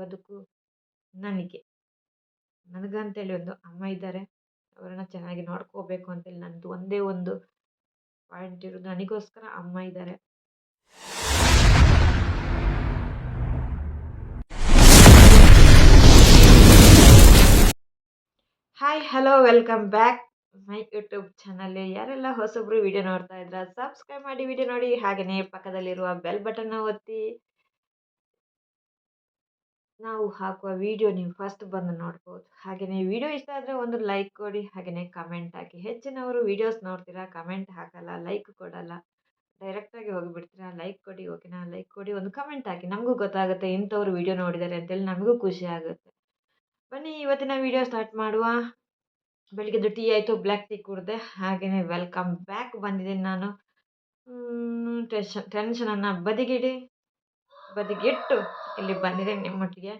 ಬದುಕು ನನಗೆ. ನನಗಂತೇಳಿ ಒಂದು ಅಮ್ಮ ಇದ್ದಾರೆ. ಅವರನ್ನ ಚೆನ್ನಾಗಿ ನೋಡ್ಕೋಬೇಕು ಅಂತೇಳಿ ನನ್ನದು ಒಂದೇ ಒಂದು ಪಾಯಿಂಟ್ ಇರೋದು. ನನಗೋಸ್ಕರ ಅಮ್ಮ ಇದ್ದಾರೆ. Hi hello welcome back my YouTube channel ಯಾರೆಲ್ಲ ಹೊಸಬ್ರು ವಿಡಿಯೋ ನೋಡ್ತಾ ಇದ್ರ ಸಬ್ಸ್ಕ್ರೈಬ್ ಮಾಡಿ ವಿಡಿಯೋ ನೋಡಿ. ಹಾಗೆಯೇ ಪಕ್ಕದಲ್ಲಿರುವ ಬೆಲ್ ಬಟನ್ನ ಒತ್ತಿ. ನಾವು ಹಾಕುವ ವಿಡಿಯೋ ನೀವು ಫಸ್ಟ್ ಬಂದು ನೋಡ್ಬೋದು. ಹಾಗೆಯೇ ವಿಡಿಯೋ ಇಷ್ಟ ಆದರೆ ಒಂದು ಲೈಕ್ ಕೊಡಿ ಹಾಗೆಯೇ ಕಮೆಂಟ್ ಹಾಕಿ. ಹೆಚ್ಚಿನವರು ವಿಡಿಯೋಸ್ ನೋಡ್ತೀರಾ ಕಮೆಂಟ್ ಹಾಕಲ್ಲ ಲೈಕ್ ಕೊಡಲ್ಲ. ಡೈರೆಕ್ಟಾಗಿ ಹೋಗಿಬಿಡ್ತೀರಾ ಲೈಕ್ ಕೊಡಿ ಓಕೆನಾ ಲೈಕ್ ಕೊಡಿ, ಒಂದು ಕಮೆಂಟ್ ಹಾಕಿ. ನಮಗೂ ಗೊತ್ತಾಗುತ್ತೆ ಇಂಥವ್ರು ವಿಡಿಯೋ ನೋಡಿದ್ದಾರೆ ಅಂತೇಳಿ ನಮಗೂ ಖುಷಿ ಆಗುತ್ತೆ. ಬನ್ನಿ, ಇವತ್ತಿನ ವಿಡಿಯೋ ಸ್ಟಾರ್ಟ್ ಮಾಡುವ. ಬೆಳಿಗ್ಗೆದು ಟೀ ಆಯಿತು ಬ್ಲ್ಯಾಕ್ ಟೀ ಕುಡಿದೆ ಹಾಗೆಯೇ ವೆಲ್ಕಮ್ ಬ್ಯಾಕ್ ಬಂದಿದ್ದೀನಿ ನಾನು. ಟೆನ್ಷನ್ ಟೆನ್ಷನನ್ನು ಬದಿಗಿಡಿ, ಬದಿಗಿಟ್ಟು. ಇಲ್ಲಿ ಬಂದಿದ್ದೀನಿ ನಿಮ್ಮೊಟ್ಟಿಗೆ.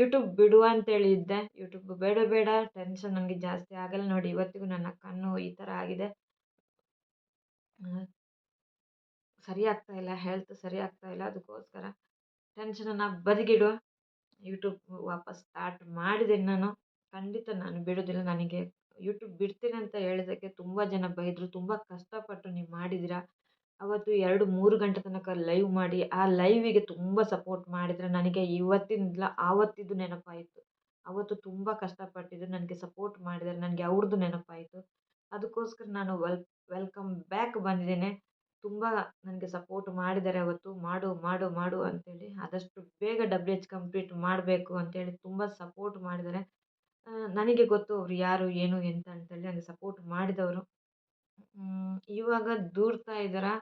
ಯೂಟ್ಯೂಬ್ ಬಿಡುವ ಅಂತೇಳಿ ಇದ್ದೆ ಯೂಟ್ಯೂಬ್ ಬೇಡ ಬೇಡ. ಟೆನ್ಷನ್ ನನಗೆ ಜಾಸ್ತಿ ಆಗಲ್ಲ ನೋಡಿ. ಇವತ್ತಿಗೂ ನನ್ನ ಕಣ್ಣು ಈ ಥರ ಆಗಿದೆ. ಸರಿ ಆಗ್ತಾ ಇಲ್ಲ. ಹೆಲ್ತ್ ಸರಿ ಆಗ್ತಾ ಇಲ್ಲ. ಅದಕ್ಕೋಸ್ಕರ ಟೆನ್ಷನನ್ನು ಬದಿಗಿಡುವ. ಯೂಟ್ಯೂಬ್ ವಾಪಸ್ ಸ್ಟಾರ್ಟ್ ಮಾಡಿದ್ದೀನಿ ನಾನು. ಖಂಡಿತ ನಾನು ಬಿಡೋದಿಲ್ಲ. ನನಗೆ ಯೂಟ್ಯೂಬ್ ಬಿಡ್ತೀನಿ ಅಂತ ಹೇಳಿದ್ದಕ್ಕೆ ತುಂಬ ಜನ ಬೈದರು. ತುಂಬ ಕಷ್ಟಪಟ್ಟು ನೀವು ಮಾಡಿದ್ದೀರಾ? ಅವತ್ತು ಎರಡು ಮೂರು ಗಂಟೆ ತನಕ ಲೈವ್ ಮಾಡಿ, ಆ ಲೈವಿಗೆ ತುಂಬ ಸಪೋರ್ಟ್ ಮಾಡಿದರೆ ನನಗೆ ಇವತ್ತಿಂದಲ, ಆವತ್ತಿದ್ದು ನೆನಪಾಯಿತು. ಅವತ್ತು ತುಂಬ ಕಷ್ಟಪಟ್ಟಿದ್ದು ನನಗೆ ಸಪೋರ್ಟ್ ಮಾಡಿದರೆ ನನಗೆ ಅವ್ರದ್ದು ನೆನಪಾಯಿತು. ಅದಕ್ಕೋಸ್ಕರ ನಾನು ವೆಲ್ ವೆಲ್ಕಮ್ ಬ್ಯಾಕ್ ಬಂದಿದ್ದೇನೆ. ತುಂಬ ನನಗೆ ಸಪೋರ್ಟ್ ಮಾಡಿದ್ದಾರೆ ಅವತ್ತು. ಮಾಡು ಮಾಡು ಮಾಡು ಅಂತೇಳಿ ಆದಷ್ಟು ಬೇಗ ಡಬ್ಲ್ಯೂ ಎಚ್ ಕಂಪ್ಲೀಟ್ ಮಾಡಬೇಕು ಅಂತೇಳಿ ತುಂಬ ಸಪೋರ್ಟ್ ಮಾಡಿದ್ದಾರೆ. ನನಗೆ ಗೊತ್ತು ಅವ್ರು ಯಾರು, ಏನು, ಎಂತ ಅಂತೇಳಿ ನನಗೆ ಸಪೋರ್ಟ್ ಮಾಡಿದವರು. ಇವಾಗ ದೂರ್ತಾ ಇದ್ದಾರಾ?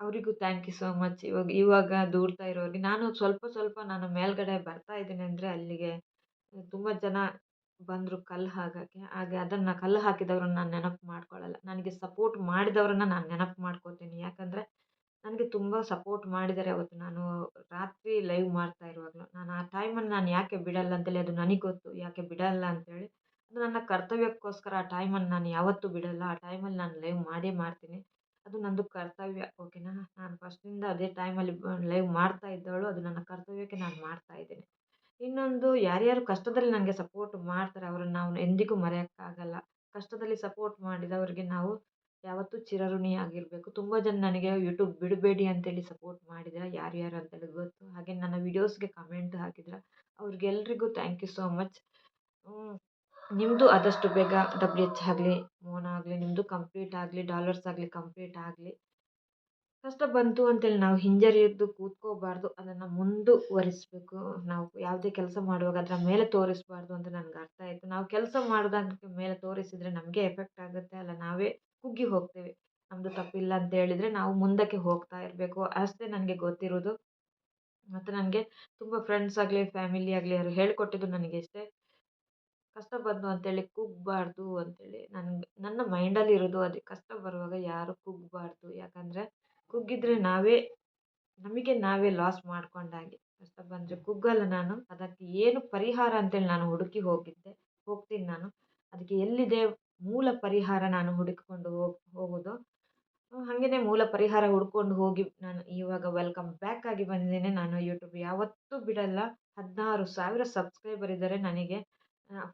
ಅವರಿಗೂ ಥ್ಯಾಂಕ್ ಯು ಸೋ ಮಚ್ ಇವಾಗ ಇವಾಗ ದೂರ್ತಾ ಇರೋರಿಗೆ ನಾನು ಸ್ವಲ್ಪ ಸ್ವಲ್ಪ ನಾನು ಮೇಲ್ಗಡೆ ಬರ್ತಾ ಇದ್ದೀನಿ ಅಂದರೆ ಅಲ್ಲಿಗೆ, ತುಂಬ ಜನ ಬಂದರು ಕಲ್ಲು ಹಾಕೋಕ್ಕೆ. ಹಾಗೆ ಅದನ್ನು ಕಲ್ಲು ಹಾಕಿದವ್ರನ್ನ ನಾನು ನೆನಪು ಮಾಡ್ಕೊಳ್ಳಲ್ಲ ನನಗೆ ಸಪೋರ್ಟ್ ಮಾಡಿದವ್ರನ್ನ ನಾನು ನೆನಪು ಮಾಡ್ಕೋತೀನಿ. ಯಾಕಂದರೆ ನನಗೆ ತುಂಬ ಸಪೋರ್ಟ್ ಮಾಡಿದ್ದಾರೆ ಅವತ್ತು. ನಾನು ರಾತ್ರಿ ಲೈವ್ ಮಾಡ್ತಾ ಇರುವಾಗಲೂ. ನಾನು ಆ ಟೈಮಲ್ಲಿ ನಾನು ಯಾಕೆ ಬಿಡಲ್ಲ ಅಂತೇಳಿ, ಅದು ನನಗೆ ಗೊತ್ತು. ಯಾಕೆ ಬಿಡಲ್ಲ ಅಂತೇಳಿ. ನನ್ನ ಕರ್ತವ್ಯಕ್ಕೋಸ್ಕರ ಆ ಟೈಮನ್ನು ನಾನು ಯಾವತ್ತೂ ಬಿಡೋಲ್ಲ. ಆ ಟೈಮಲ್ಲಿ ನಾನು ಲೈವ್ ಮಾಡೇ ಮಾಡ್ತೀನಿ. ಅದು ನನ್ನದು ಕರ್ತವ್ಯ. ಓಕೆನಾ ನಾನು ಫಸ್ಟಿಂದ ಅದೇ ಟೈಮಲ್ಲಿ ಲೈವ್ ಮಾಡ್ತಾ ಇದ್ದವಳು. ಅದು ನನ್ನ ಕರ್ತವ್ಯಕ್ಕೆ ನಾನು ಮಾಡ್ತಾ ಇದ್ದೀನಿ. ಇನ್ನೊಂದು, ಯಾರ್ಯಾರು ಕಷ್ಟದಲ್ಲಿ ನನಗೆ ಸಪೋರ್ಟ್ ಮಾಡ್ತಾರೆ, ಅವರನ್ನು ನಾವು ಎಂದಿಗೂ ಮರೆಯೋಕ್ಕಾಗಲ್ಲ. ಕಷ್ಟದಲ್ಲಿ ಸಪೋರ್ಟ್ ಮಾಡಿದವರಿಗೆ ನಾವು ಯಾವತ್ತೂ ಚಿರಋಣಿಯಾಗಿರಬೇಕು ತುಂಬ ಜನ ನನಗೆ ಯೂಟ್ಯೂಬ್ ಬಿಡಬೇಡಿ ಅಂತೇಳಿ ಸಪೋರ್ಟ್ ಮಾಡಿದ್ದೀರ ಯಾರ್ಯಾರು ಅಂತೇಳಿ ಗೊತ್ತು. ಹಾಗೆ ನನ್ನ ವೀಡಿಯೋಸ್ಗೆ ಕಮೆಂಟ್ ಹಾಕಿದ್ರೆ, ಅವ್ರಿಗೆಲ್ರಿಗೂ ಥ್ಯಾಂಕ್ ಯು ಸೋ ಮಚ್ ನಿಮ್ಮದು ಆದಷ್ಟು ಬೇಗ ಡಬ್ಲ್ಯೂ ಎಚ್ ಆಗಲಿ ಮೋನ ಆಗಲಿ ನಿಮ್ಮದು ಕಂಪ್ಲೀಟ್ ಆಗಲಿ ಡಾಲರ್ಸ್ ಆಗಲಿ ಕಂಪ್ಲೀಟ್ ಆಗಲಿ, ಕಷ್ಟ ಬಂತು ಅಂತೇಳಿ ನಾವು ಹಿಂಜರಿಯದ್ದು ಕೂತ್ಕೋಬಾರ್ದು, ಅದನ್ನು ಮುಂದುವರಿಸಬೇಕು. ನಾವು ಯಾವುದೇ ಕೆಲಸ ಮಾಡುವಾಗ ಅದರ ಮೇಲೆ ತೋರಿಸ್ಬಾರ್ದು ಅಂತ ನನಗೆ ಅರ್ಥ ಆಯಿತು. ನಾವು ಕೆಲಸ ಮಾಡೋದಕ್ಕೆ ಮೇಲೆ ತೋರಿಸಿದರೆ ನಮಗೆ ಎಫೆಕ್ಟ್ ಆಗುತ್ತೆ ಅಲ್ಲ, ನಾವೇ ಕುಗ್ಗಿ ಹೋಗ್ತೇವೆ. ನಮ್ಮದು ತಪ್ಪಿಲ್ಲ ಅಂತ ಹೇಳಿದರೆ ನಾವು ಮುಂದಕ್ಕೆ ಹೋಗ್ತಾ ಇರಬೇಕು. ಅಷ್ಟೇ ನನಗೆ ಗೊತ್ತಿರೋದು. ಮತ್ತು ನನಗೆ ತುಂಬ ಫ್ರೆಂಡ್ಸ್ ಆಗಲಿ ಫ್ಯಾಮಿಲಿ ಆಗಲಿ ಅವರು ಹೇಳಿಕೊಟ್ಟಿದ್ದು ನನಗೆ ಇಷ್ಟೇ. ಕಷ್ಟ ಬಂತು ಅಂತೇಳಿ ಕುಗ್ಗಬಾರ್ದು ಅಂತೇಳಿ ನನ್ಗೆ, ನನ್ನ ಮೈಂಡಲ್ಲಿ ಇರೋದು ಅದೇ ಕಷ್ಟ ಬರುವಾಗ ಯಾರು ಕುಗ್ಗಬಾರ್ದು ಯಾಕಂದರೆ ಕುಗ್ಗಿದ್ರೆ ನಾವೇ, ನಮಗೆ ನಾವೇ ಲಾಸ್ ಮಾಡ್ಕೊಂಡಾಗೆ ಕಷ್ಟ ಬಂದರೆ ಕುಗ್ಗಲ್ಲ ನಾನು. ಅದಕ್ಕೆ ಏನು ಪರಿಹಾರ ಅಂತೇಳಿ ನಾನು ಹುಡುಕಿ ಹೋಗಿದ್ದೆ, ಹೋಗ್ತೀನಿ ನಾನು. ಅದಕ್ಕೆ ಎಲ್ಲಿದೆ ಮೂಲ ಪರಿಹಾರ ನಾನು ಹುಡುಕಿಕೊಂಡು ಹೋಗಿ, ಹೋಗೋದು? ಹಾಗೆಯೇ ಮೂಲ ಪರಿಹಾರ ಹುಡ್ಕೊಂಡು ಹೋಗಿ ನಾನು ಇವಾಗ ವೆಲ್ಕಮ್ ಬ್ಯಾಕ್ ಆಗಿ ಬಂದಿದ್ದೇನೆ. ನಾನು ಯೂಟ್ಯೂಬ್ ಯಾವತ್ತೂ ಬಿಡಲ್ಲ. ಹದಿನಾರು ಸಾವಿರ ಸಬ್ಸ್ಕ್ರೈಬರ್ ಇದ್ದಾರೆ ನನಗೆ.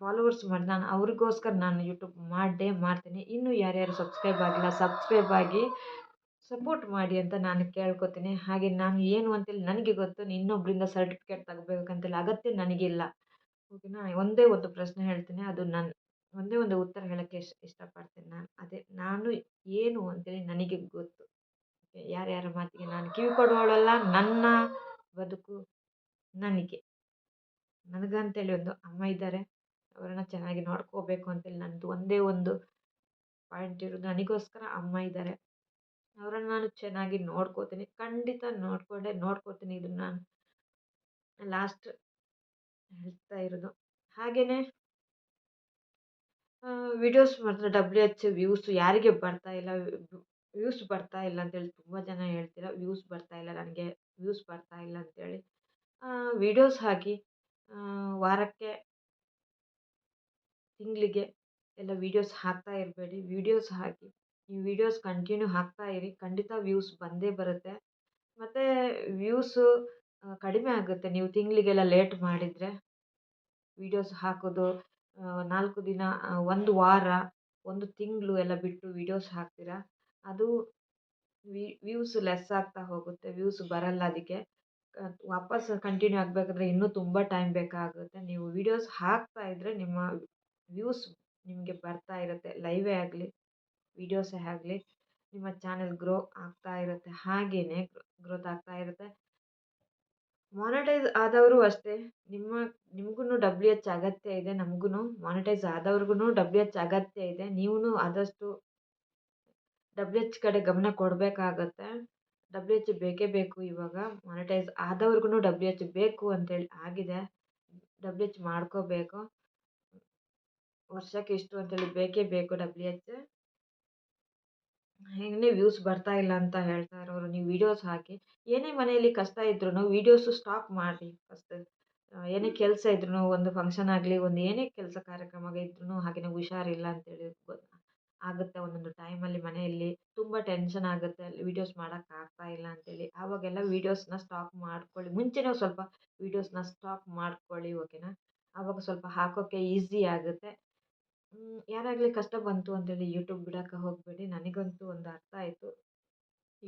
ಫಾಲೋವರ್ಸ್ ಮಾಡಿ ನಾನು ಅವ್ರಿಗೋಸ್ಕರ ನಾನು ಯೂಟ್ಯೂಬ್ ಮಾಡೇ ಮಾಡ್ತೀನಿ. ಇನ್ನೂ ಯಾರ್ಯಾರು ಸಬ್ಸ್ಕ್ರೈಬ್ ಆಗಿಲ್ಲ ಸಬ್ಸ್ಕ್ರೈಬ್ ಆಗಿ ಸಪೋರ್ಟ್ ಮಾಡಿ ಅಂತ ನಾನು ಕೇಳ್ಕೊತೀನಿ. ಹಾಗೆ ನಾನು ಏನು ಅಂತೇಳಿ ನನಗೆ ಗೊತ್ತು ಇನ್ನೊಬ್ಬರಿಂದ ಸರ್ಟಿಫಿಕೇಟ್ ತಗೋಬೇಕಂತೇಳಿ ಅಗತ್ಯ ನನಗಿಲ್ಲ. ಓಕೆನಾ? ಒಂದೇ ಒಂದು ಪ್ರಶ್ನೆ ಹೇಳ್ತೀನಿ, ಅದು ನಾನು ಒಂದೇ ಒಂದು ಉತ್ತರ ಹೇಳೋಕ್ಕೆ ಇಷ್ಟ ಇಷ್ಟಪಡ್ತೀನಿ ನಾನು. ಅದೇ, ನಾನು ಏನು ಅಂತೇಳಿ ನನಗೆ ಗೊತ್ತು. ಯಾರ್ಯಾರ ಮಾತಿಗೆ ನಾನು ಕಿವಿ ಕೊಡುವವಳಲ್ಲ, ನನ್ನ ಬದುಕು ನನಗೆ. ನನಗಂತೇಳಿ ಒಂದು ಅಮ್ಮ ಇದ್ದಾರೆ. ಅವರನ್ನು ಚೆನ್ನಾಗಿ ನೋಡ್ಕೋಬೇಕು ಅಂತೇಳಿ ನನ್ನದು ಒಂದೇ ಒಂದು ಪಾಯಿಂಟ್ ಇರೋದು. ನನಗೋಸ್ಕರ ಅಮ್ಮ ಇದ್ದಾರೆ ಅವರನ್ನು ನಾನು ಚೆನ್ನಾಗಿ ನೋಡ್ಕೋತೀನಿ. ಖಂಡಿತ ನೋಡಿಕೊಂಡೇ, ನೋಡ್ಕೋತೀನಿ ಇದನ್ನು ನಾನು. ಲಾಸ್ಟ್ ಹೇಳ್ತಾ ಇರೋದು. ಹಾಗೆಯೇ ವಿಡಿಯೋಸ್ ಮಾತ್ರ ಡಬ್ಲ್ಯೂ ಎಚ್ ವ್ಯೂಸ್ ಯಾರಿಗೆ ಬರ್ತಾ ಇಲ್ಲ ವ್ಯೂಸ್ ಬರ್ತಾ ಇಲ್ಲ ಅಂತೇಳಿ ತುಂಬ ಜನ ಹೇಳ್ತೀರ ವ್ಯೂಸ್ ಬರ್ತಾ ಇಲ್ಲ, ನನಗೆ ವ್ಯೂಸ್ ಬರ್ತಾ ಇಲ್ಲ ಅಂತೇಳಿ. ವಿಡಿಯೋಸ್ ಹಾಕಿ ವಾರಕ್ಕೆ ತಿಂಗಳಿಗೆ ಎಲ್ಲ ವೀಡಿಯೋಸ್ ಹಾಕ್ತಾ ಇರಬೇಡಿ. ವೀಡಿಯೋಸ್ ಹಾಕಿ ನೀವು ವೀಡಿಯೋಸ್ ಕಂಟಿನ್ಯೂ ಹಾಕ್ತಾ ಇರಿ. ಖಂಡಿತ ವ್ಯೂಸ್ ಬಂದೇ ಬರುತ್ತೆ. ಮತ್ತು ವ್ಯೂಸು ಕಡಿಮೆ ಆಗುತ್ತೆ. ನೀವು ತಿಂಗಳಿಗೆಲ್ಲ ಲೇಟ್ ಮಾಡಿದರೆ ವೀಡಿಯೋಸ್ ಹಾಕೋದು ನಾಲ್ಕು ದಿನ ಒಂದು ವಾರ, ಒಂದು ತಿಂಗಳು ಎಲ್ಲ ಬಿಟ್ಟು ವೀಡಿಯೋಸ್ ಹಾಕ್ತೀರಾ? ಅದು ವ್ಯೂಸ್ ಲೆಸ್ ಆಗ್ತಾ ಹೋಗುತ್ತೆ. ವ್ಯೂಸ್ ಬರಲ್ಲ ಅದಕ್ಕೆ. ವಾಪಸ್ ಕಂಟಿನ್ಯೂ ಆಗಬೇಕಾದ್ರೆ ಇನ್ನೂ ತುಂಬ ಟೈಮ್ ಬೇಕಾಗುತ್ತೆ. ನೀವು ವೀಡಿಯೋಸ್ ಹಾಕ್ತಾ ಇದ್ದರೆ ನಿಮ್ಮ ವ್ಯೂಸ್ ನಿಮಗೆ ಬರ್ತಾ ಇರುತ್ತೆ. ಲೈವೇ ಆಗಲಿ ವೀಡಿಯೋಸೇ ಆಗಲಿ, ನಿಮ್ಮ ಚಾನೆಲ್ ಗ್ರೋ ಆಗ್ತಾ ಇರುತ್ತೆ. ಹಾಗೆಯೇ ಗ್ರೋತ್ ಆಗ್ತಾ ಇರುತ್ತೆ. ಮಾನಿಟೈಸ್ ಆದವರು ಅಷ್ಟೇ. ನಿಮ್ಮ ನಿಮಗೂ ಡಬ್ಲ್ಯೂ ಎಚ್ ಅಗತ್ಯ ಇದೆ ನಮಗೂ ಮಾನಿಟೈಸ್ ಆದವ್ರಿಗೂ ಡಬ್ಲ್ಯೂ ಎಚ್ ಅಗತ್ಯ ಇದೆ. ನೀವು ಆದಷ್ಟು ಡಬ್ಲ್ಯೂ ಎಚ್ ಕಡೆ ಗಮನ ಕೊಡಬೇಕಾಗತ್ತೆ. ಡಬ್ಲ್ಯೂ ಎಚ್ ಬೇಕೇ ಬೇಕು ಇವಾಗ. ಮಾನಿಟೈಸ್ ಆದವ್ರಿಗೂ ಡಬ್ಲ್ಯೂ ಎಚ್ ಬೇಕು ಅಂತೇಳಿ ಆಗಿದೆ. ಡಬ್ಲ್ಯೂ ಎಚ್ ಮಾಡ್ಕೋಬೇಕು. ವರ್ಷಕ್ಕೆ ಇಷ್ಟು ಅಂತೇಳಿ ಬೇಕೇ ಬೇಕು ಡಬ್ಲ್ಯೂ ಎಚ್ ಹೆಂಗೆ ವ್ಯೂಸ್ ಬರ್ತಾ ಇಲ್ಲ ಅಂತ ಹೇಳ್ತಾ ಇರೋರು, ನೀವು ವೀಡಿಯೋಸ್ ಹಾಕಿ. ಏನೇ ಮನೆಯಲ್ಲಿ ಕಷ್ಟ ಇದ್ರೂ ವೀಡಿಯೋಸು ಸ್ಟಾಪ್ ಮಾಡಿ ಫಸ್ಟ್ ಏನೇ ಕೆಲಸ ಇದ್ರೂ ಒಂದು ಫಂಕ್ಷನ್ ಆಗಲಿ, ಒಂದು ಏನೇ ಕೆಲಸ ಕಾರ್ಯಕ್ರಮ ಇದ್ರೂ ಹಾಗೆ ಹುಷಾರಿಲ್ಲ ಅಂತೇಳಿ ಆಗುತ್ತೆ ಒಂದೊಂದು ಟೈಮಲ್ಲಿ ಮನೆಯಲ್ಲಿ. ತುಂಬ ಟೆನ್ಷನ್ ಆಗುತ್ತೆ, ಅಲ್ಲಿ ವೀಡಿಯೋಸ್ ಮಾಡೋಕ್ಕಾಗ್ತಾ ಇಲ್ಲ ಅಂತೇಳಿ. ಆವಾಗೆಲ್ಲ ವೀಡಿಯೋಸ್ನ ಸ್ಟಾಪ್ ಮಾಡ್ಕೊಳ್ಳಿ. ಮುಂಚೆನೇ ಸ್ವಲ್ಪ ವೀಡಿಯೋಸ್ನ ಸ್ಟಾಪ್ ಮಾಡ್ಕೊಳ್ಳಿ ಓಕೆನಾ ಆವಾಗ ಸ್ವಲ್ಪ ಹಾಕೋಕ್ಕೆ ಈಸಿ ಆಗುತ್ತೆ. ಯಾರಾಗಲಿ ಕಷ್ಟ ಬಂತು ಅಂತೇಳಿ ಯೂಟ್ಯೂಬ್ ಬಿಡೋಕೆ ಹೋಗಬೇಡಿ. ನನಗಂತೂ ಒಂದು ಅರ್ಥ ಆಯಿತು.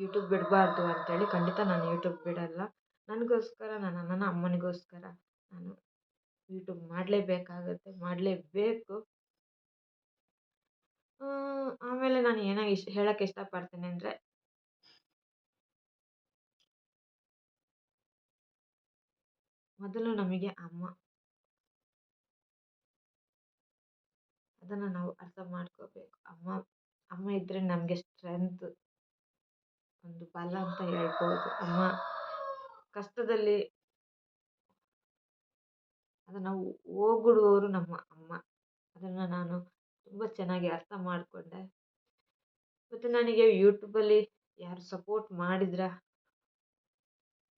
ಯೂಟ್ಯೂಬ್ ಬಿಡಬಾರ್ದು ಅಂತೇಳಿ ಖಂಡಿತ ನಾನು ಯೂಟ್ಯೂಬ್ ಬಿಡೋಲ್ಲ. ನನಗೋಸ್ಕರ, ನನ್ನ ಅಣ್ಣನ ಅಮ್ಮನಿಗೋಸ್ಕರ ನಾನು ಯೂಟ್ಯೂಬ್ ಮಾಡಲೇಬೇಕಾಗತ್ತೆ, ಮಾಡಲೇಬೇಕು. ಆಮೇಲೆ ನಾನು ಏನೋ ಇಷ್ಟ ಹೇಳಕ್ಕೆ ಇಷ್ಟಪಡ್ತೇನೆ ಅಂದರೆ ಮೊದಲು ನಮಗೆ ಅಮ್ಮ. ಅದನ್ನು ನಾವು ಅರ್ಥ ಮಾಡ್ಕೋಬೇಕು. ಅಮ್ಮ ಅಮ್ಮ ಇದ್ದರೆ ನಮಗೆ ಸ್ಟ್ರೆಂತ್ ಒಂದು ಬಲ ಅಂತ ಹೇಳ್ಬೋದು. ಅಮ್ಮ ಕಷ್ಟದಲ್ಲಿ ಅದನ್ನು ಹೋಗುಡುವವರು ನಮ್ಮ ಅಮ್ಮ. ಅದನ್ನು ನಾನು ತುಂಬ ಚೆನ್ನಾಗಿ ಅರ್ಥ ಮಾಡಿಕೊಂಡೆ. ಮತ್ತು ನನಗೆ ಯೂಟ್ಯೂಬಲ್ಲಿ ಯಾರು ಸಪೋರ್ಟ್ ಮಾಡಿದ್ರ?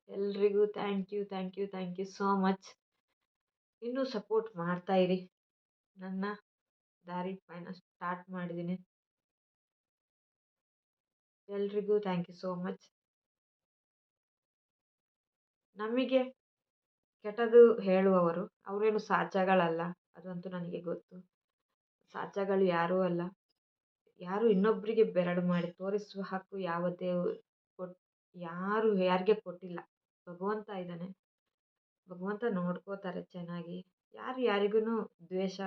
ಎಲ್ರಿಗೂ thank you thank you thank you so much ಇನ್ನೂ ಸಪೋರ್ಟ್ ಮಾಡ್ತಾಯಿರಿ ನನ್ನ ದಾರಿ ಪಯಣ ಸ್ಟಾರ್ಟ್ ಮಾಡಿದ್ದೀನಿ ಎಲ್ರಿಗೂ ಥ್ಯಾಂಕ್ ಯು ಸೋ ಮಚ್ ನಮಗೆ ಕೆಟ್ಟದು ಹೇಳುವವರು ಅವರೇನು ಸಾಚಗಳಲ್ಲ ಅದಂತೂ ನನಗೆ ಗೊತ್ತು. ಸಾಚಗಳು ಯಾರೂ ಅಲ್ಲ. ಯಾರು ಇನ್ನೊಬ್ಬರಿಗೆ ಬೆರಳು ಮಾಡಿ ತೋರಿಸುವ ಹಕ್ಕು ಯಾವುದೇ ಕೊಟ್, ಯಾರು ಯಾರಿಗೆ ಕೊಟ್ಟಿಲ್ಲ. ಭಗವಂತ ಇದ್ದಾನೆ. ಭಗವಂತ ನೋಡ್ಕೋತಾರೆ ಚೆನ್ನಾಗಿ. ಯಾರು ಯಾರಿಗೂ ದ್ವೇಷ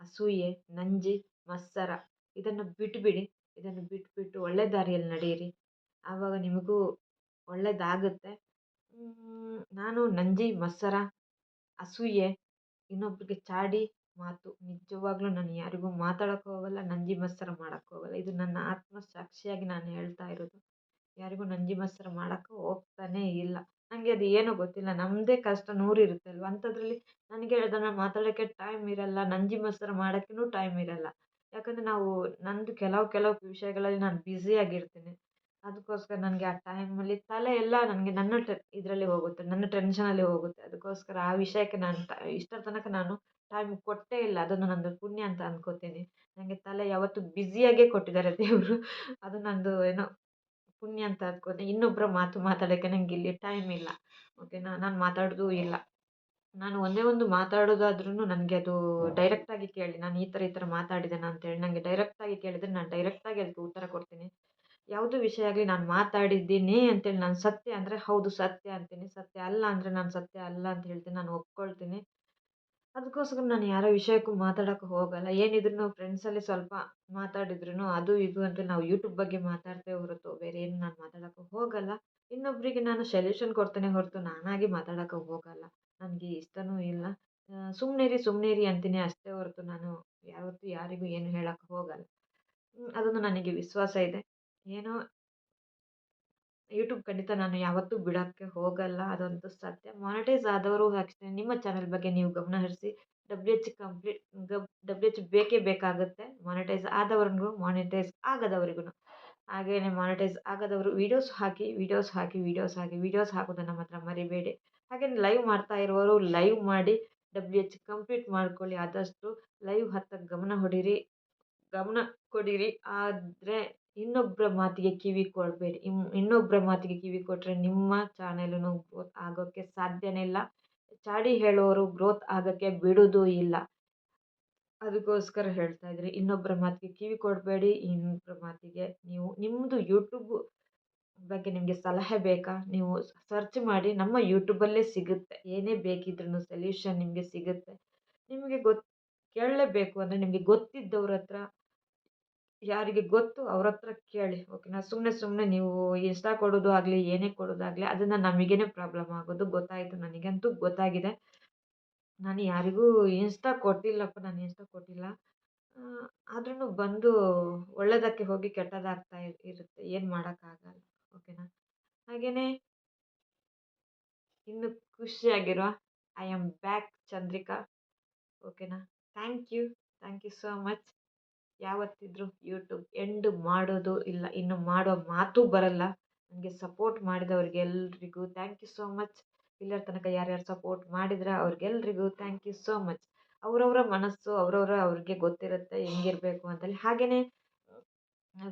ಅಸೂಯೆ, ನಂಜಿ ಮತ್ಸರ ಇದನ್ನು ಬಿಟ್ಟುಬಿಡಿ ಇದನ್ನು ಬಿಟ್ಬಿಟ್ಟು ಒಳ್ಳೆ ದಾರಿಯಲ್ಲಿ ನಡೆಯಿರಿ. ಆವಾಗ ನಿಮಗೂ ಒಳ್ಳೆಯದಾಗುತ್ತೆ ನಾನು ನಂಜಿ ಮತ್ಸರ ಅಸೂಯೆ ಇನ್ನೊಬ್ಬರಿಗೆ ಚಾಡಿ ಮಾತು ನಿಜವಾಗ್ಲೂ ನಾನು ಯಾರಿಗೂ ಮಾತಾಡೋಕ್ಕೆ ಹೋಗಲ್ಲ, ನಂಜಿ ಮತ್ಸರ ಮಾಡೋಕ್ಕೆ ಹೋಗಲ್ಲ. ಇದು ನನ್ನ ಆತ್ಮ ಸಾಕ್ಷಿಯಾಗಿ ನಾನು ಹೇಳ್ತಾ ಇರೋದು. ಯಾರಿಗೂ ನಂಜಿ ಮತ್ಸರ ಮಾಡೋಕ್ಕೆ ಹೋಗ್ತಾನೇ ಇಲ್ಲ. ನನಗೆ ಅದು ಏನೋ ಗೊತ್ತಿಲ್ಲ. ನಮ್ಮದೇ ಕಷ್ಟ ನೂರಿರುತ್ತೆ ಅಲ್ವಾ ಅಂಥದ್ರಲ್ಲಿ ನನಗೆ ಅದನ್ನು ಮಾತಾಡೋಕ್ಕೆ ಟೈಮ್ ಇರಲ್ಲ, ನಂಜಿ ಮತ್ಸರ ಮಾಡೋಕ್ಕೂ ಟೈಮ್ ಇರಲ್ಲ. ಯಾಕಂದರೆ ನಾವು ನನ್ನದು ಕೆಲವು ಕೆಲವು ವಿಷಯಗಳಲ್ಲಿ ನಾನು ಬ್ಯುಸಿಯಾಗಿರ್ತೀನಿ ಅದಕ್ಕೋಸ್ಕರ ನನಗೆ ಆ ಟೈಮಲ್ಲಿ ತಲೆ ಎಲ್ಲ ನನಗೆ ನನ್ನ ಟೆ, ಇದರಲ್ಲಿ ಹೋಗುತ್ತೆ, ನನ್ನ ಟೆನ್ಷನಲ್ಲಿ ಹೋಗುತ್ತೆ. ಅದಕ್ಕೋಸ್ಕರ ಆ ವಿಷಯಕ್ಕೆ ನಾನು ಟ ಇಷ್ಟರ ತನಕ ನಾನು ಟೈಮ್ ಕೊಟ್ಟೇ ಇಲ್ಲ. ಅದನ್ನು ನಂದು ಪುಣ್ಯ ಅಂತ ಅಂದ್ಕೋತೀನಿ ನನಗೆ ತಲೆ ಯಾವತ್ತೂ ಬ್ಯುಸಿಯಾಗೇ ಕೊಟ್ಟಿದ್ದಾರೆ ದೇವರು. ಅದು ನಂದು ಏನೋ ಪುಣ್ಯ ಅಂತ ಅಂದ್ಕೊಂಡೆ ಇನ್ನೊಬ್ಬರ ಮಾತು ಮಾತಾಡೋಕ್ಕೆ ನಂಗೆ ಇಲ್ಲಿ ಟೈಮ್ ಇಲ್ಲ. ಓಕೆನಾ ನಾನು ಮಾತಾಡೋದು ಇಲ್ಲ. ನಾನು ಒಂದೇ ಒಂದು ಮಾತಾಡೋದಾದ್ರೂ ನನಗೆ ಅದು ಡೈರೆಕ್ಟಾಗಿ ಕೇಳಿ. ನಾನು ಈ ಥರ ಈ ಥರ ಮಾತಾಡಿದ್ದೇನೆ ಅಂತೇಳಿ ನನಗೆ ಡೈರೆಕ್ಟಾಗಿ ಕೇಳಿದರೆ ನಾನು ಡೈರೆಕ್ಟಾಗಿ ಅದಕ್ಕೆ ಉತ್ತರ ಕೊಡ್ತೀನಿ. ಯಾವುದೇ ವಿಷಯ ಆಗಲಿ ನಾನು ಮಾತಾಡಿದ್ದೀನಿ ಅಂತೇಳಿ ನಾನು ಸತ್ಯ ಅಂದರೆ ಹೌದು ಸತ್ಯ ಅಂತೀನಿ. ಸತ್ಯ ಅಲ್ಲ ಅಂದರೆ ನಾನು ಸತ್ಯ ಅಲ್ಲ ಅಂತ ಹೇಳ್ತೀನಿ. ನಾನು ಒಪ್ಕೊಳ್ತೀನಿ. ಅದಕ್ಕೋಸ್ಕರ ನಾನು ಯಾರ ವಿಷಯಕ್ಕೂ ಮಾತಾಡೋಕ್ಕೆ ಹೋಗಲ್ಲ. ಏನಿದ್ರು ಫ್ರೆಂಡ್ಸಲ್ಲಿ ಸ್ವಲ್ಪ ಮಾತಾಡಿದ್ರು ಅದು ಇದು ಅಂತ ನಾವು ಯೂಟ್ಯೂಬ್ ಬಗ್ಗೆ ಮಾತಾಡ್ತೇವೆ ಹೊರತು ಬೇರೆ ಏನು ನಾನು ಮಾತಾಡೋಕ್ಕೂ ಹೋಗಲ್ಲ. ಇನ್ನೊಬ್ಬರಿಗೆ ನಾನು ಸೊಲ್ಯೂಷನ್ ಕೊಡ್ತೇನೆ ಹೊರತು ನಾನಾಗಿ ಮಾತಾಡೋಕ್ಕೆ ಹೋಗಲ್ಲ. ನನಗೆ ಇಷ್ಟನೂ ಇಲ್ಲ. ಸುಮ್ಮನಿರಿ ಸುಮ್ಮನಿರಿ ಅಂತೀನಿ ಅಷ್ಟೇ ಹೊರತು ನಾನು ಯಾವತ್ತೂ ಯಾರಿಗೂ ಏನು ಹೇಳೋಕ್ಕೆ ಹೋಗಲ್ಲ. ಅದೊಂದು ನನಗೆ ವಿಶ್ವಾಸ ಇದೆ. ಏನೋ ಯೂಟ್ಯೂಬ್ ಖಂಡಿತ ನಾನು ಯಾವತ್ತೂ ಬಿಡೋಕ್ಕೆ ಹೋಗಲ್ಲ, ಅದಂತೂ ಸತ್ಯ. ಮಾನಿಟೈಸ್ ಆದವರು ಅಷ್ಟೇ ನಿಮ್ಮ ಚಾನಲ್ ಬಗ್ಗೆ ನೀವು ಗಮನ ಹರಿಸಿ ಡಬ್ಲ್ಯೂ ಎಚ್ ಕಂಪ್ಲೀಟ್ ಗಬ್ ಡಬ್ಲ್ಯೂ ಎಚ್ ಬೇಕೇ ಬೇಕಾಗುತ್ತೆ. ಮಾನಿಟೈಸ್ ಆದವ್ರಿಗೂ ಮಾನಿಟೈಸ್ ಆಗದವರಿಗೂ. ಹಾಗೆಯೇ ಮಾನಿಟೈಸ್ ಆಗದವರು ವೀಡಿಯೋಸ್ ಹಾಕಿ ವೀಡಿಯೋಸ್ ಹಾಕಿ ವೀಡಿಯೋಸ್ ಹಾಕಿ ವೀಡಿಯೋಸ್ ಹಾಕೋದನ್ನು ಮಾತ್ರ ಮರಿಬೇಡಿ. ಹಾಗೆಯೇ ಲೈವ್ ಮಾಡ್ತಾ ಇರುವವರು ಲೈವ್ ಮಾಡಿ ಡಬ್ಲ್ಯೂ ಎಚ್ ಕಂಪ್ಲೀಟ್ ಮಾಡ್ಕೊಳ್ಳಿ. ಆದಷ್ಟು ಲೈವ್ ಹತ್ತಕ್ಕೆ ಗಮನ ಹೊಡೀರಿ. ಗಮನ ಕೊಡಿರಿ. ಆದರೆ ಇನ್ನೊಬ್ಬರ ಮಾತಿಗೆ ಕಿವಿ ಕೊಡಬೇಡಿ. ಇನ್ನೊಬ್ಬರ ಮಾತಿಗೆ ಕಿವಿ ಕೊಟ್ಟರೆ ನಿಮ್ಮ ಚಾನೆಲೂ ಗ್ರೋತ್ ಆಗೋಕ್ಕೆ ಸಾಧ್ಯನೇ ಇಲ್ಲ. ಚಾಡಿ ಹೇಳೋರು ಗ್ರೋತ್ ಆಗೋಕ್ಕೆ ಬಿಡೋದು ಇಲ್ಲ. ಅದಕ್ಕೋಸ್ಕರ ಹೇಳ್ತಾ ಇದ್ದೀನಿ ಇನ್ನೊಬ್ಬರ ಮಾತಿಗೆ ಕಿವಿ ಕೊಡಬೇಡಿ ಇನ್ನೊಬ್ಬರ ಮಾತಿಗೆ ನೀವು ನಿಮ್ಮದು ಯೂಟ್ಯೂಬ್ ಬಗ್ಗೆ ನಿಮಗೆ ಸಲಹೆ ಬೇಕಾ? ನೀವು ಸರ್ಚ್ ಮಾಡಿ ನಮ್ಮ ಯೂಟ್ಯೂಬಲ್ಲೇ ಸಿಗುತ್ತೆ. ಏನೇ ಬೇಕಿದ್ರೂ ಸೊಲ್ಯೂಷನ್ ನಿಮಗೆ ಸಿಗುತ್ತೆ. ನಿಮಗೆ ಗೊತ್ತು ಕೇಳಲೇಬೇಕು ಅಂದರೆ ನಿಮಗೆ ಗೊತ್ತಿದ್ದವ್ರ ಹತ್ರ ಯಾರಿಗೆ ಗೊತ್ತು ಅವ್ರ ಹತ್ರ ಕೇಳಿ, ಓಕೆನಾ? ಸುಮ್ಮನೆ ಸುಮ್ಮನೆ ನೀವು ಇಷ್ಟ ಕೊಡೋದು ಆಗಲಿ, ಏನೇ ಕೊಡೋದಾಗಲಿ ಅದನ್ನು ನಮಗೇನೆ ಪ್ರಾಬ್ಲಮ್ ಆಗೋದು, ಗೊತ್ತಾಯಿತು ನನಗಂತೂ ಗೊತ್ತಾಗಿದೆ. ನಾನು ಯಾರಿಗೂ ಇನ್ಸ್ಟಾ ಕೊಟ್ಟಿಲ್ಲಪ್ಪ, ನಾನು ಇನ್ಸ್ಟಾ ಕೊಟ್ಟಿಲ್ಲ. ಆದ್ರೂ ಬಂದು ಒಳ್ಳೆಯದಕ್ಕೆ ಹೋಗಿ ಕೆಟ್ಟದಾಗ್ತಾ ಇರುತ್ತೆ, ಏನು ಮಾಡೋಕ್ಕಾಗಲ್ಲ, ಓಕೆನಾ? ಹಾಗೆಯೇ ಇನ್ನು ಖುಷಿಯಾಗಿರುವ ಐ ಆಮ್ ಬ್ಯಾಕ್ ಚಂದ್ರಿಕಾ, ಓಕೆನಾ? Thank you thank you so much ಯಾವತ್ತಿದ್ರೂ ಯೂಟ್ಯೂಬ್ ಎಂಡ್ ಮಾಡೋದು ಇಲ್ಲ, ಇನ್ನು ಮಾಡೋ ಮಾತು ಬರಲ್ಲ. ನನಗೆ ಸಪೋರ್ಟ್ ಮಾಡಿದವ್ರಿಗೆಲ್ರಿಗೂ ಥ್ಯಾಂಕ್ ಯು ಸೋ ಮಚ್ ಇಲ್ಲರ ತನಕ ಯಾರ್ಯಾರು ಸಪೋರ್ಟ್ ಮಾಡಿದ್ರೆ ಅವ್ರಿಗೆಲ್ರಿಗೂ ಥ್ಯಾಂಕ್ ಯು ಸೋ ಮಚ್ ಅವರವರ ಮನಸ್ಸು, ಅವರವರ ಅವ್ರಿಗೆ ಗೊತ್ತಿರುತ್ತೆ ಹೆಂಗಿರಬೇಕು ಅಂತೇಳಿ. ಹಾಗೆಯೇ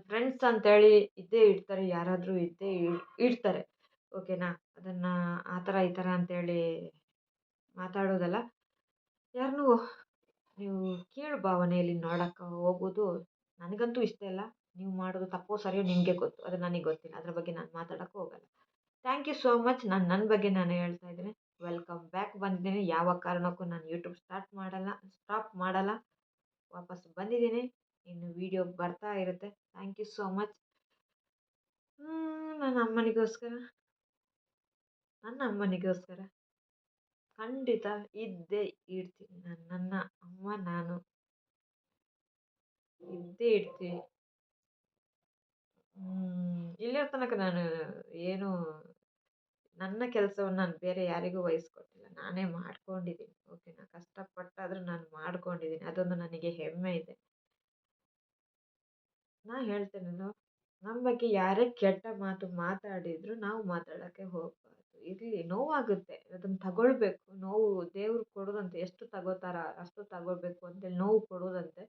ಫ್ರೆಂಡ್ಸ್ ಅಂತೇಳಿ ಇದ್ದೇ ಇರ್ತಾರೆ ಯಾರಾದರೂ ಇದ್ದೇ ಇರ್ತಾರೆ ಓಕೆನಾ? ಅದನ್ನು ಆ ಥರ ಈ ಥರ ಅಂತೇಳಿ ಮಾತಾಡೋದಲ್ಲ. ಯಾರನ್ನೂ ನೀವು ಕೀಳು ಭಾವನೆಯಲ್ಲಿ ನೋಡೋಕೆ ಹೋಗೋದು ನನಗಂತೂ ಇಷ್ಟ ಇಲ್ಲ. ನೀವು ಮಾಡೋದು ತಪ್ಪೋ ಸರಿಯೋ ನಿಮಗೆ ಗೊತ್ತು. ಅದು ನನಗೆ ಗೊತ್ತಿಲ್ಲ. ಅದ್ರ ಬಗ್ಗೆ ನಾನು ಮಾತಾಡೋಕ್ಕೆ ಹೋಗಲ್ಲ. ಥ್ಯಾಂಕ್ ಯು ಸೋ ಮಚ್ ನಾನು ನನ್ನ ಬಗ್ಗೆ ನಾನು ಹೇಳ್ತಾ ಇದ್ದೀನಿ. ವೆಲ್ಕಮ್ ಬ್ಯಾಕ್ ಬಂದಿದ್ದೀನಿ. ಯಾವ ಕಾರಣಕ್ಕೂ ನಾನು ಯೂಟ್ಯೂಬ್ ಸ್ಟಾರ್ಟ್ ಮಾಡಲ್ಲ ಸ್ಟಾಪ್ ಮಾಡಲ್ಲ. ವಾಪಸ್ ಬಂದಿದ್ದೀನಿ. ಇನ್ನು ವೀಡಿಯೋ ಬರ್ತಾ ಇರುತ್ತೆ. ಥ್ಯಾಂಕ್ ಯು ಸೋ ಮಚ್ ನನ್ನ ಅಮ್ಮನಿಗೋಸ್ಕರ. ನನ್ನ ಅಮ್ಮನಿಗೋಸ್ಕರ. ಖಂಡಿತ ಇದ್ದೇ ಇರ್ತೀನಿ. ನಾನು, ನನ್ನ ಅಮ್ಮ, ನಾನು ಇದ್ದೇ ಇರ್ತೀನಿ ಇಲ್ಲಿಯ ತನಕ ನಾನು ಏನು, ನನ್ನ ಕೆಲಸವನ್ನು ನಾನು ಬೇರೆ ಯಾರಿಗೂ ವಹಿಸ್ಕೊಟ್ಟಿಲ್ಲ. ನಾನೇ ಮಾಡ್ಕೊಂಡಿದ್ದೀನಿ. ಓಕೆನಾ? ಕಷ್ಟಪಟ್ಟಾದರೂ ನಾನು ಮಾಡ್ಕೊಂಡಿದ್ದೀನಿ. ಅದೊಂದು ನನಗೆ ಹೆಮ್ಮೆ ಇದೆ. ನಾ ಹೇಳ್ತೇನೆ ನಮ್ಮ ಬಗ್ಗೆ ಯಾರೇ ಕೆಟ್ಟ ಮಾತು ಮಾತಾಡಿದರೂ ನಾವು ಮಾತಾಡೋಕ್ಕೆ ಹೋಗಬಾರ್ದು. ಇರಲಿ ನೋವಾಗುತ್ತೆ. ಅದನ್ನು ತಗೊಳ್ಬೇಕು. ನೋವು ದೇವ್ರು ಕೊಡೋದಂತೆ. ಎಷ್ಟು ತಗೋತಾರ, ಅಷ್ಟು ತಗೊಳ್ಬೇಕು ಅಂತೇಳಿ ನೋವು ಕೊಡೋದಂತೆ.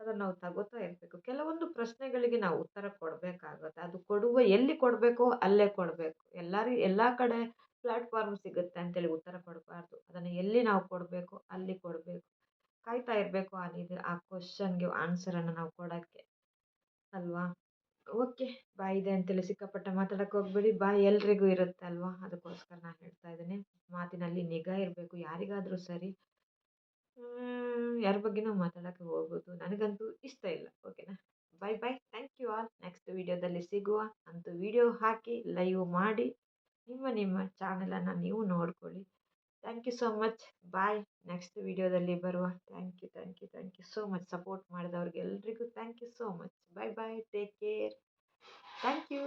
ಅದನ್ನು ನಾವು ತಗೋತಾ ಇರಬೇಕು. ಕೆಲವೊಂದು ಪ್ರಶ್ನೆಗಳಿಗೆ ನಾವು ಉತ್ತರ ಕೊಡಬೇಕಾಗುತ್ತೆ. ಅದು ಕೊಡುವ ಎಲ್ಲಿ ಕೊಡಬೇಕೋ ಅಲ್ಲೇ ಕೊಡಬೇಕು. ಎಲ್ಲಾರಿ, ಎಲ್ಲ ಕಡೆ ಪ್ಲಾಟ್ಫಾರ್ಮ್ ಸಿಗುತ್ತೆ ಅಂತೇಳಿ ಉತ್ತರ ಕೊಡಬಾರ್ದು. ಅದನ್ನು ಎಲ್ಲಿ ನಾವು ಕೊಡಬೇಕು ಅಲ್ಲಿ ಕೊಡಬೇಕು. ಕಾಯ್ತಾ ಇರಬೇಕು ಆ ಇದು ಆ ಕ್ವಶನ್ಗೆ ಆನ್ಸರನ್ನು ನಾವು ಕೊಡೋಕ್ಕೆ. ಅಲ್ವಾ? ಓಕೆ, ಬಾಯ್ ಇದೆ ಅಂತೇಳಿ ಸಿಕ್ಕಾಪಟ್ಟೆ ಮಾತಾಡಕ್ಕೆ ಹೋಗ್ಬೇಡಿ. ಬಾಯ್ ಎಲ್ರಿಗೂ ಇರುತ್ತೆ ಅಲ್ವಾ ಅದಕ್ಕೋಸ್ಕರ ನಾನು ಹೇಳ್ತಾ ಇದ್ದೀನಿ. ಮಾತಿನಲ್ಲಿ ನಿಗಾ ಇರಬೇಕು, ಯಾರಿಗಾದರೂ ಸರಿ. ಯಾರ ಬಗ್ಗೆನೂ ಮಾತಾಡೋಕ್ಕೆ ಹೋಗ್ಬೋದು ನನಗಂತೂ ಇಷ್ಟ ಇಲ್ಲ. ಓಕೆನಾ? Bye bye. Thank you all next ವೀಡಿಯೋದಲ್ಲಿ ಸಿಗುವ ಅಂತೂ ವೀಡಿಯೋ ಹಾಕಿ, ಲೈವ್ ಮಾಡಿ, ನಿಮ್ಮ ನಿಮ್ಮ ಚಾನಲನ್ನು ನೀವು ನೋಡ್ಕೊಳ್ಳಿ. Thank you so much bye next ವೀಡಿಯೋದಲ್ಲಿ ಬರುವ. Thank you thank you thank you so much support ಮಾಡಿದವ್ರಿಗೆ ಎಲ್ರಿಗೂ thank you so much bye bye take care thank you